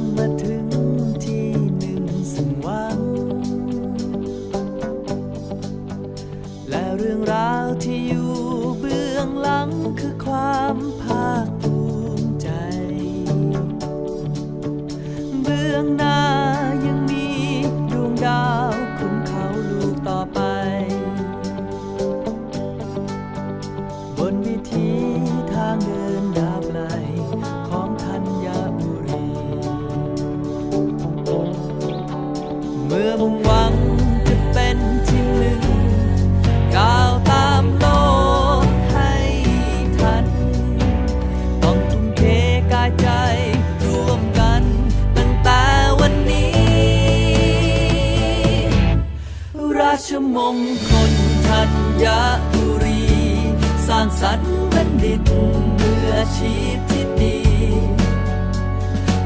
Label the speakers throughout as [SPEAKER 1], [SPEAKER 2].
[SPEAKER 1] somebody มุ่งหวังจะเป็นที่หนึ่งก้าวตามโลกให้ทัน ต้องทุ่มเทกายใจร่วมกันตั้งแต่วันนี้ ราชมงคลธัญบุรี สร้างสรรค์บัณฑิตเมืออาชีพที่ดี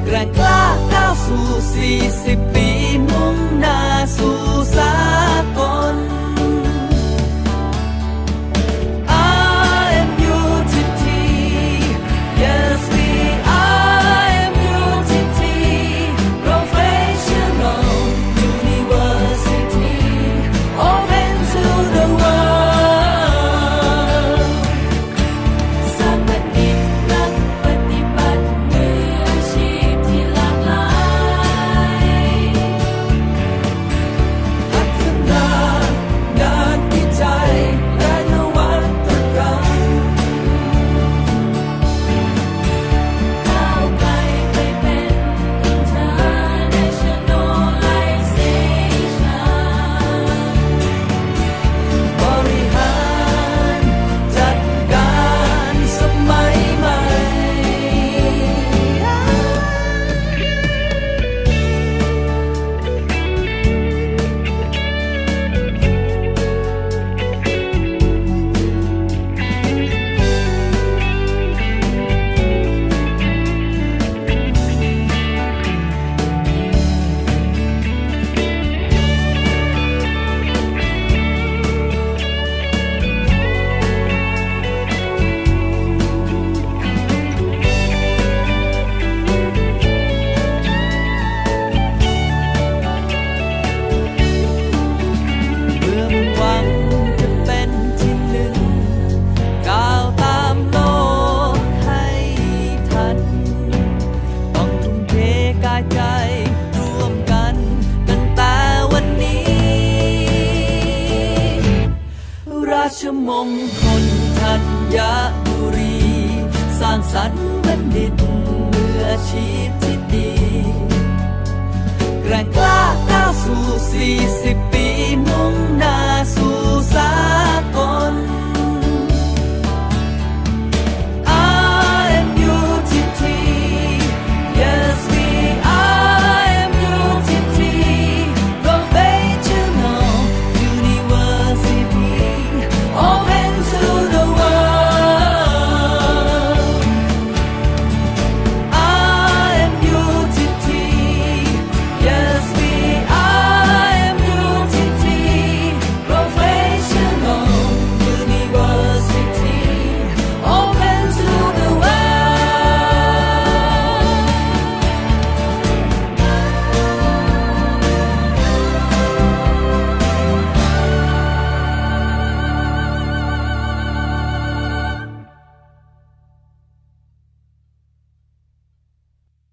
[SPEAKER 1] แกร่งกล้า สู่สี่สิบปีมุ่งหน้าสู่ัรบัณฑิตมืออาชีพที่ดี แกร่งกล้าก้าวสู่ 40 ปีมุ่งหน้าสู่